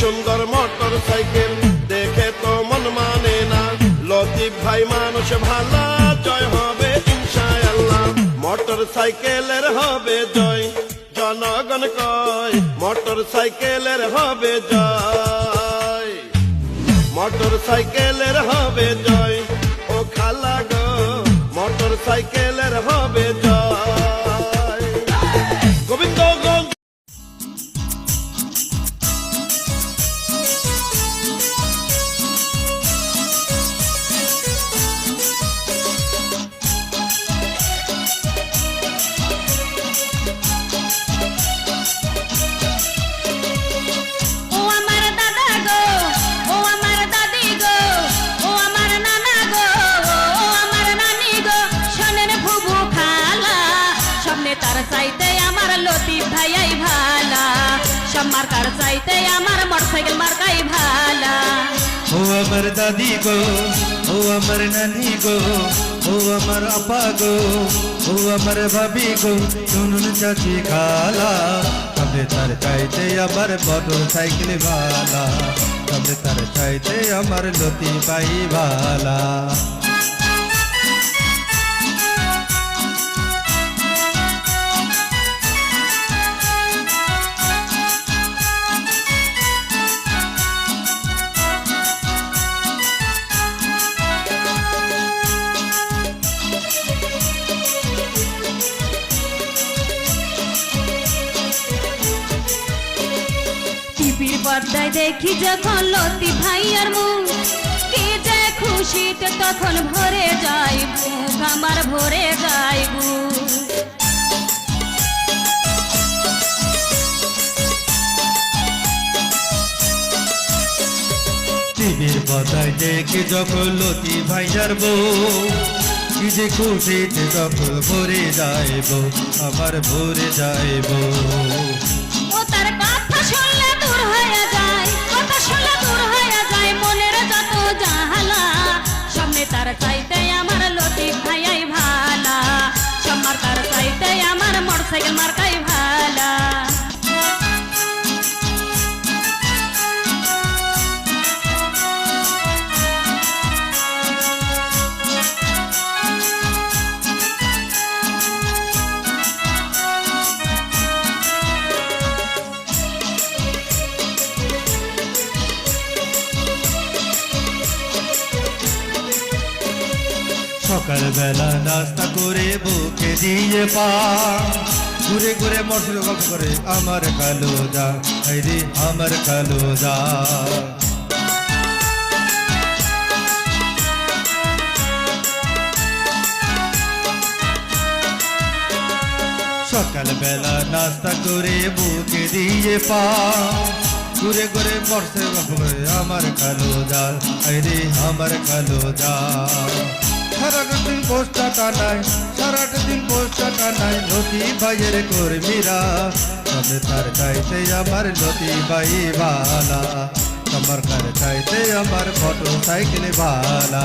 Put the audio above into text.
সুন্দর motor cycle দেখে তো মন মানে না। লতিফ ভাই, মানুষ ভালা, জয় হবে ইনশাআল্লাহ। মোটর সাইকেলের হবে জয়, জনগণ কয় মোটর সাইকেলের হবে জয়। মোটর সাইকেলের হবে জয়, ও খালা গো মোটর সাইকেলের হবে জয়। চাইতে আমার লতিফ ভাইয়াই ভালা। সব মার্কার চাইতে আমার মোটরসাইকেল মার্কাই ভালা। ও আমার দাদি গো, ও আমার নানি গো, ও আমার আপা গো, ও আমার ভাবি গো, শুনুন চাচি খালা। তবে তার চাইতে আমার মোটর সাইকেল ভালা। তবে তার চাইতে আমার লতি পাই ভালা। পর্দায় দেখি যখন লতি ভাইয়ার মুখ। কি যে খুশিতে তখন ভরে যায় বুক, আমার ভরে যায় টিভির পতায় দেখে যখন লতি ভাইয়ার বউ যে খুশিতে তখন ভরে যাইব আমার ভরে যাইব মার্কাই ভালা। সকালবেলা নাস্তা করে বুকে দিয়ে পা। ঘুরে ঘুরে মোটর গল্প করে, আমার কালো দা রে, আমার কালো দা সকালবেলা নাস্তা করে বুকে দিয়ে পা, ঘুরে ঘুরে বর্ষে করে, আমার কালো জাল রে, আমার কালো জাল সারাটা দিন পোস্ট টাকা নাই সারাটা দিন পোস্ট টাকা নাই নদী ভাইয়ের কর্মীরা। তবে তার চাইতে আমার নদী ভাই বালা তোমার কার চাইতে আমার মোটর সাইকেল ভালা